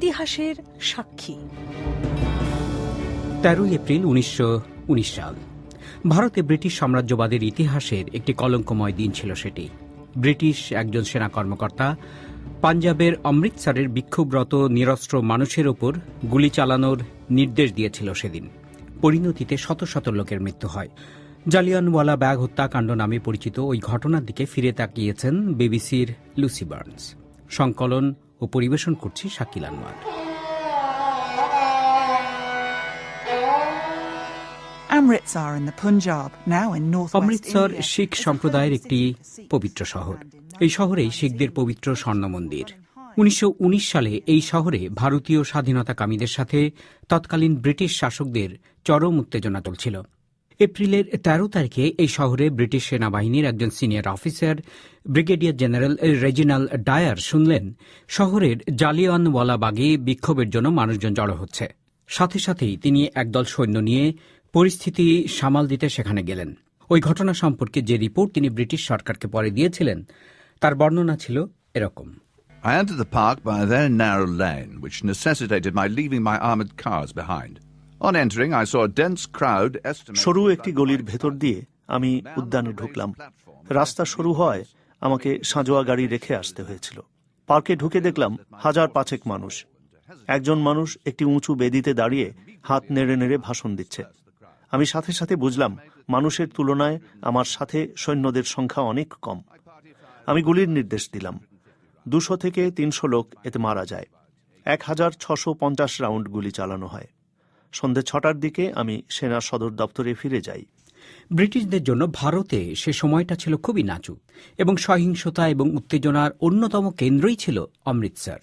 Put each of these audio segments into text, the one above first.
ইতিহাসের সাক্ষী। তেরোই এপ্রিল উনিশশো উনিশ সাল। ভারতে ব্রিটিশ সাম্রাজ্যবাদের ইতিহাসের একটি কলঙ্কময় দিন ছিল সেটি। ব্রিটিশ একজন সেনা কর্মকর্তা, পাঞ্জাবের অমৃতসরের বিক্ষোভরত নিরস্ত্র মানুষের ওপর গুলি চালানোর নির্দেশ দিয়েছিল সেদিন। পরিণতিতে শত শত লোকের মৃত্যু হয়। জালিয়ানওয়ালা ব্যাগ হত্যাকাণ্ড নামে পরিচিত ওই ঘটনার দিকে ফিরে তাকিয়েছেন বিবিসির লুসি বার্নস। সংকলন ও পরিবেশন করছি শাকিল আনোয়ার। অমৃতসর শিখ সম্প্রদায়ের একটি. পবিত্র শহর। এই শহরেই শিখদের পবিত্র স্বর্ণ মন্দির। উনিশশো উনিশ সালে এই শহরে ভারতীয় স্বাধীনতাকামীদের সাথে তৎকালীন ব্রিটিশ শাসকদের চরম উত্তেজনা চলছিল এপ্রিলের ১৩ তারিখে এই শহরে ব্রিটিশ সেনাবাহিনীর একজন senior officer brigadier general Reginald Dyer শুনলেন শহরের জালিয়ানওয়ালাবাগে বিক্ষোভের জন্য মানুষজন জড়ো হচ্ছে। সাথে সাথেই তিনি একদল সৈন্য নিয়ে পরিস্থিতি সামাল দিতে সেখানে গেলেন। ওই ঘটনা সম্পর্কে যে রিপোর্ট তিনি ব্রিটিশ সরকারকে পরে দিয়েছিলেন তার বর্ণনা ছিল এরকম। I entered the park by a very narrow lane, which necessitated my leaving my armoured cars behind. On entering, I saw a dense crowd estimated... সরু একটি গলির ভেতর দিয়ে আমি উদ্যানে ঢুকলাম। রাস্তা সরু হয় আমাকে সাঁজোয়া গাড়ি রেখে আসতে হয়েছিল। পার্কে ঢুকে দেখলাম হাজার পাঁচেক মানুষ। একজন মানুষ একটি উঁচু বেদিতে দাঁড়িয়ে হাত নেড়ে নেড়ে ভাষণ দিচ্ছে। আমি সাথে সাথে বুঝলাম মানুষের তুলনায় আমার সাথে সৈন্যদের সংখ্যা অনেক কম। আমি গুলির নির্দেশ দিলাম। দুশো থেকে তিনশো লোক এতে মারা যায়। এক হাজার ছশো পঞ্চাশ রাউন্ড গুলি চালানো হয়। সন্ধে ছটার দিকে আমি সেনা সদর দপ্তরে ফিরে যাই। ব্রিটিশদের জন্য ভারতে সে সময়টা ছিল খুবই নাজুক এবং সহিংসতা এবং উত্তেজনার অন্যতম কেন্দ্রই ছিল অমৃতসর।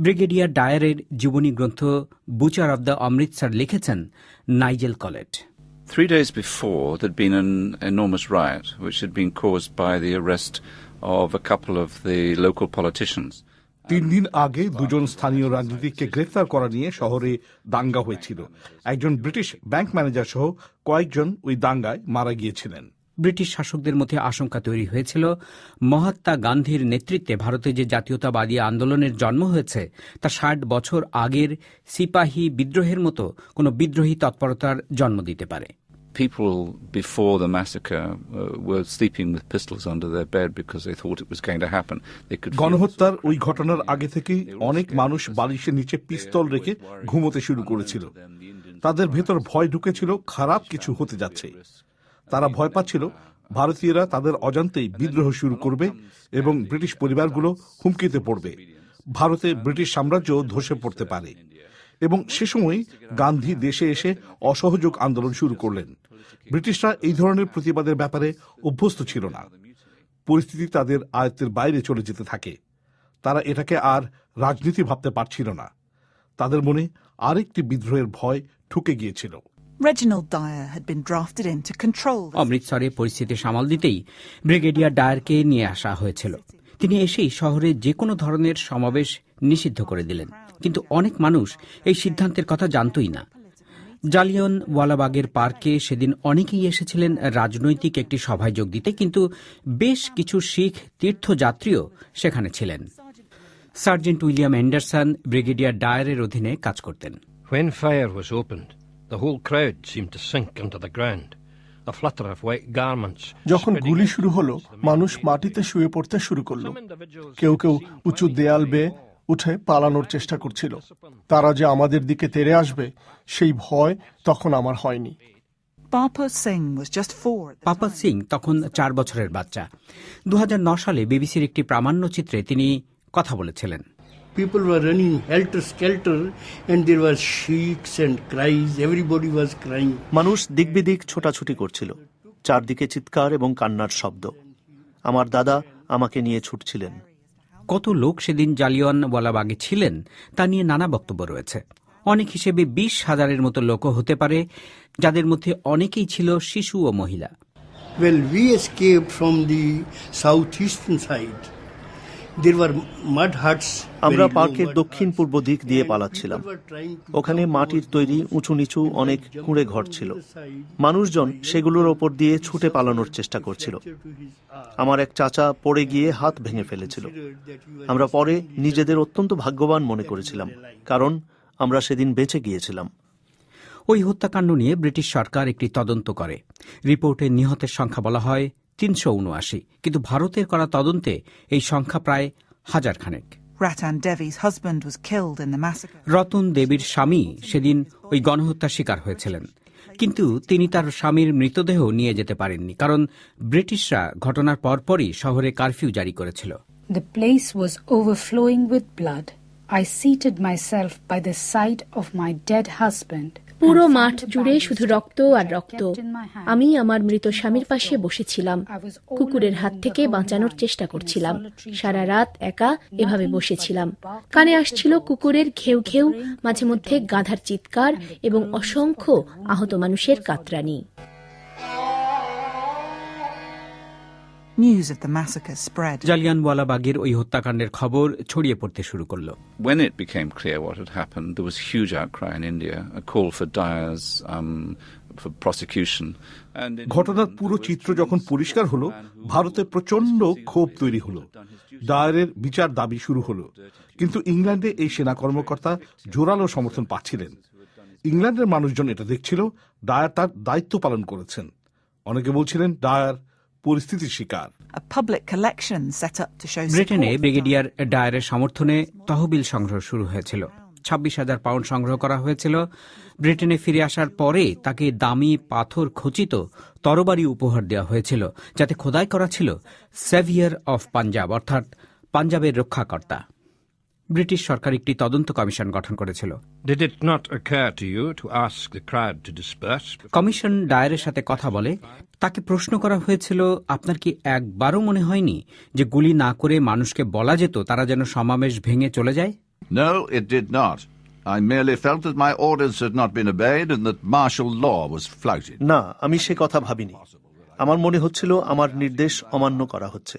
ব্রিগেডিয়ার ডায়ারের জীবনী গ্রন্থ বুচার অব দ্য অমৃতসর লিখেছেন Nigel Collett. Three days before, there'd been an enormous riot, which had been caused by the arrest of a couple of the local politicians. তিন দিন আগে দুজন স্থানীয় রাজনীতিককে গ্রেফতার করা নিয়ে শহরে দাঙ্গা হয়েছিল। একজন ব্রিটিশ ব্যাংক ম্যানেজার সহ কয়েকজন ওই দাঙ্গায় মারা গিয়েছিলেন। ব্রিটিশ শাসকদের মধ্যে আশঙ্কা তৈরি হয়েছিল, মহাত্মা গান্ধীর নেতৃত্বে ভারতে যে জাতীয়তাবাদী আন্দোলনের জন্ম হয়েছে, তা ষাট বছর আগের সিপাহী বিদ্রোহের মতো কোনো বিদ্রোহী তৎপরতার জন্ম দিতে পারে। People before the massacre uh, were sleeping with pistols under their bed because they thought it was going to happen. They could গণহত্যার ওই ঘটনার আগে থেকেই অনেক মানুষ বালিশের নিচে পিস্তল রেখে ঘুমোতে শুরু করেছিল। তাদের ভেতর ভয় ঢুকেছিল খারাপ কিছু হতে যাচ্ছে। তারা ভয় পাচ্ছিল ভারতীয়রা তাদের অজান্তেই বিদ্রোহ শুরু করবে এবং ব্রিটিশ পরিবারগুলো হুমকিতে পড়বে। ভারতে ব্রিটিশ সাম্রাজ্য ধসে পড়তে পারে। এবং সে সময় গান্ধী দেশে এসে অসহযোগ আন্দোলন শুরু করলেন। ব্রিটিশরা এই ধরনের প্রতিবাদের ব্যাপারে অভ্যস্ত ছিল না। পরিস্থিতি তাদের আয়ত্তের বাইরে চলে যেতে থাকে। তারা এটাকে আর রাজনীতি ভাবতে পারছিল না। তাদের মনে আরেকটি বিদ্রোহের ভয় ঠুকে গিয়েছিল। Reginald Dyer had been drafted in to control the অমৃতসরে পরিস্থিতি সামাল দিতেই ব্রিগেডিয়ার ডায়ারকে নিয়ে আসা হয়েছিল। তিনি এসেই শহরে যে কোনো ধরনের সমাবেশ নিষিদ্ধ করে দিলেন। কিন্তু অনেক মানুষ এই সিদ্ধান্তের কথা জানতই না জালিয়ন ওয়ালাবাগের পার্কে সেদিন অনেকেই এসেছিলেন রাজনৈতিক একটি সভায় যোগ দিতে কিন্তু বেশ কিছু শিখ তীর্থযাত্রীও সেখানে ছিলেন সার্জেন্ট উইলিয়াম অ্যান্ডারসন ব্রিগেডিয়ার ডায়ারের অধীনে কাজ করতেন When fire was opened, the whole crowd seemed to sink into the ground. A flutter of white garments. যখন গুলি শুরু হলো the মানুষ মাটিতে. শুয়ে পড়তে শুরু করল কেউ কেউ উঁচু দেয়াল বেয়ে fall. উঠে পালানোর চেষ্টা করছিল। তারা যে আমাদের দিকে তেড়ে আসবে সেই ভয় তখন আমার হয়নি. পাপা সিং তখন চার বছরের বাচ্চা। দু সালে বিবিসির একটি প্রামাণ্যচিত্রে তিনি কথা বলেছিলেন। People were running helter skelter, and there were shrieks and cries. Everybody was crying. মানুষ দিকবিদিক ছোটাছুটি করছিল। চারদিকে চিৎকার এবং কান্নার শব্দ। আমার দাদা আমাকে নিয়ে ছুটছিলেন। কত লোক সেদিন জালিয়ানওয়ালাবাগে ছিলেন তা নিয়ে নানা বক্তব্য রয়েছে। অনেক হিসেবে বিশ হাজারের মতো লোকও হতে পারে যাদের মধ্যে অনেকেই ছিল শিশু ও মহিলা। Well, we escaped from the southeastern side, There were mud huts. আমরা পার্কের দক্ষিণ পূর্ব দিক দিয়ে পালাচ্ছিলাম। ওখানে মাটির তৈরি উঁচু নিচু অনেক কুঁড়ে ঘর ছিল। মানুষজন সেগুলোর ওপর দিয়ে ছুটে পালানোর চেষ্টা করছিল। আমার এক চাচা পড়ে গিয়ে হাত ভেঙে ফেলেছিল। আমরা পরে নিজেদের অত্যন্ত ভাগ্যবান মনে করেছিলাম কারণ আমরা সেদিন বেঁচে গিয়েছিলাম। ওই হত্যাকাণ্ড নিয়ে ব্রিটিশ সরকার একটি তদন্ত করে। রিপোর্টে নিহতের সংখ্যা বলা হয় তিনশো উনআশি কিন্তু ভারতের করা তদন্তে এই সংখ্যা প্রায় হাজার খানেক Ratan Devi's husband was killed in the Ratan দেবীর স্বামী সেদিন ওই গণহত্যার শিকার হয়েছিলেন। কিন্তু তিনি তার স্বামীর মৃতদেহ নিয়ে যেতে পারেননি কারণ ব্রিটিশরা ঘটনার পরপরই শহরে কারফিউ জারি করেছিল। The place was overflowing with blood. I seated myself by the side of my dead husband. পুরো মাঠ জুড়ে শুধু রক্ত আর রক্ত। আমি আমার মৃত স্বামীর পাশে বসেছিলাম। কুকুরের হাত থেকে বাঁচানোর চেষ্টা করছিলাম। সারা রাত একা এভাবে বসেছিলাম। কানে আসছিল কুকুরের ঘেউ ঘেউ, মাঝে মধ্যে গাধার চিৎকার এবং অসংখ্য আহত মানুষের কাতরানি। news of the massacre spread. Jallianwala ওই হত্যাকাণ্ডের খবর ছড়িয়ে পড়তে শুরু করল. When it became clear what had happened, there was huge outcry in India, a call um, ঘটনার পুরো চিত্র যখন পরিষ্কার হলো ভারতে প্রচণ্ড ক্ষোভ তৈরি হলো। ডায়ারের বিচার দাবি শুরু হলো। কিন্তু ইংল্যান্ডে এই সেনা কর্মকর্তা জোরালো সমর্থন পাচ্ছিলেন। ইংল্যান্ডের মানুষজন এটা দেখছিল ডায়ার তার দায়িত্ব পালন করেছেন। অনেকে বলছিলেন ডায়ার পরিস্থিতির শিকার। ব্রিটেনে ব্রিগেডিয়ার ডায়ারের সমর্থনে তহবিল সংগ্রহ শুরু হয়েছিল। ছাব্বিশ হাজার পাউন্ড সংগ্রহ করা হয়েছিল। ব্রিটেনে ফিরে আসার পরে তাকে দামি পাথর খচিত তরবারি উপহার দেওয়া হয়েছিল যাতে খোদাই করা ছিল সেভিয়ার অফ পাঞ্জাব অর্থাৎ পাঞ্জাবের রক্ষাকর্তা। ব্রিটিশ সরকার একটি তদন্ত কমিশন গঠন করেছিল Did it not occur to you to ask the crowd to disperse? Commission ডায়ারের সাথে কথা বলে তাকে প্রশ্ন করা হয়েছিল আপনার কি একবারও মনে হয়নি যে গুলি না করে মানুষকে বলা যেত তারা যেন সমাবেশ ভেঙে চলে যায় No, it did not. I merely felt that my orders had not been obeyed and that martial law was flouted. না আমি সে কথা ভাবিনি আমার মনে হচ্ছিল আমার নির্দেশ অমান্য করা হচ্ছে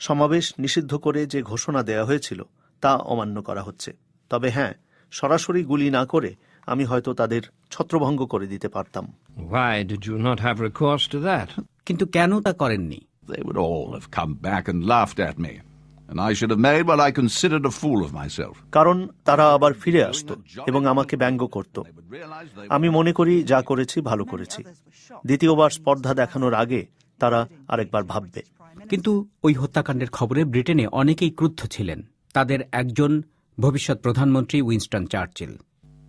সমাবেশ নিষিদ্ধ করে যে ঘোষণা দেয়া হয়েছিল তা অমান্য করা হচ্ছে। তবে হ্যাঁ সরাসরি গুলি না করে আমি হয়তো তাদের ছত্রভঙ্গ করে দিতে পারতাম। Why did you not have recourse to কিন্তু কেন তা করেননি? They would all have come back and laughed at me, and I should have made what I considered a fool of myself. কারণ তারা আবার ফিরে আসতো এবং আমাকে ব্যঙ্গ করত। আমি মনে করি যা করেছি ভালো করেছি। দ্বিতীয়বার স্পর্ধা দেখানোর আগে তারা আরেকবার ভাববে। কিন্তু ওই হত্যাকাণ্ডের খবরে ব্রিটেনে অনেকেই ক্রুদ্ধ ছিলেন। তাদের একজন ভবিষ্যৎ প্রধানমন্ত্রী Winston Churchill.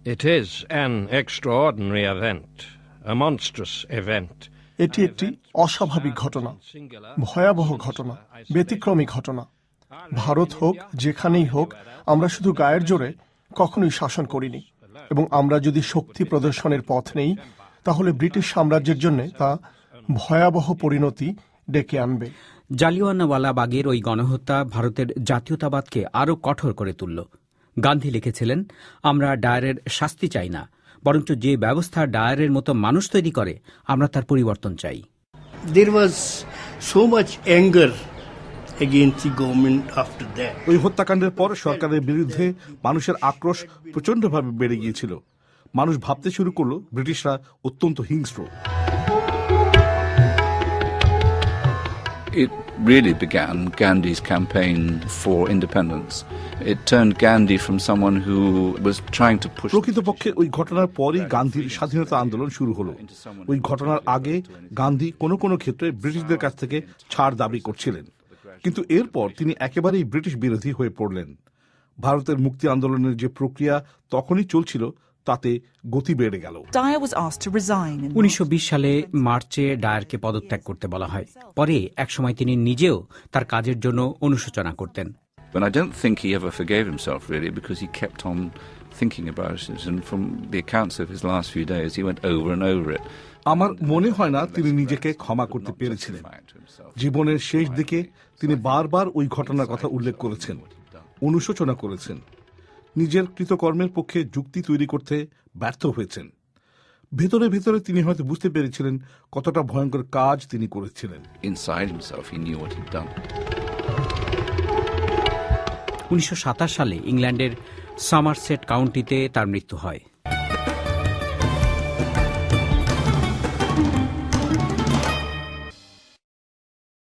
It is an extraordinary event, a monstrous event. এটি একটি অস্বাভাবিক ঘটনা ভয়াবহ ঘটনা ব্যতিক্রমী ঘটনা। ভারত হোক যেখানেই হোক আমরা শুধু গায়ের জোরে কখনোই শাসন করিনি। এবং আমরা যদি শক্তি প্রদর্শনের পথ নেই তাহলে ব্রিটিশ সাম্রাজ্যের জন্য তা ভয়াবহ পরিণতি ডেকে আনবে। জালিওয়ানাওয়ালাবাগের ওই গণহত্যা ভারতের জাতীয়তাবাদকে আরও কঠোর করে তুলল। গান্ধী লিখেছিলেন আমরা ডায়ারের শাস্তি চাই না বরঞ্চ যে ব্যবস্থা ডায়ারের মতো মানুষ তৈরি করে আমরা তার পরিবর্তন চাই। There was so much anger against the government after ওই হত্যাকাণ্ডের পর সরকারের বিরুদ্ধে মানুষের আক্রোশ প্রচণ্ডভাবে বেড়ে গিয়েছিল। মানুষ ভাবতে শুরু করল ব্রিটিশরা অত্যন্ত হিংস্র। It really began Gandhi's campaign for independence. It turned Gandhi from someone who was trying to push. প্রকৃতপক্ষে ওই ঘটনার পরই গান্ধীর স্বাধীনতা আন্দোলন শুরু হলো ওই ঘটনার আগে গান্ধী কোনো কোনো ক্ষেত্রে ব্রিটিশদের কাছ থেকে ছাড় দাবি করছিলেন কিন্তু এরপর তিনি একেবারেই ব্রিটিশ বিরোধী হয়ে পড়লেন ভারতের মুক্তি আন্দোলনের যে প্রক্রিয়া তখনই চলছিল তাতে গতি বেড়ে গেল। উনিশশো বিশ সালে মার্চে ডায়ারকে পদত্যাগ করতে বলা হয়। পরে একসময় তিনি নিজেও তার কাজের জন্য অনুশোচনা করতেন। But I don't think he ever forgave himself, really, because he kept on thinking about it. And from আমার মনে হয় না তিনি নিজেকে ক্ষমা করতে পেরেছিলেন। জীবনের শেষ দিকে তিনি বারবার ওই ঘটনার কথা উল্লেখ করেছেন অনুশোচনা করেছেন। নিজের কৃতকর্মের পক্ষে যুক্তি তৈরি করতে ব্যর্থ হয়েছেন। ভেতরে ভেতরে তিনি হয়তো বুঝতে পেরেছিলেন কতটা ভয়ঙ্কর কাজ তিনি করেছিলেন. উনিশশো সালে ইংল্যান্ডের সামারসেট কাউন্টিতে তার মৃত্যু হয়।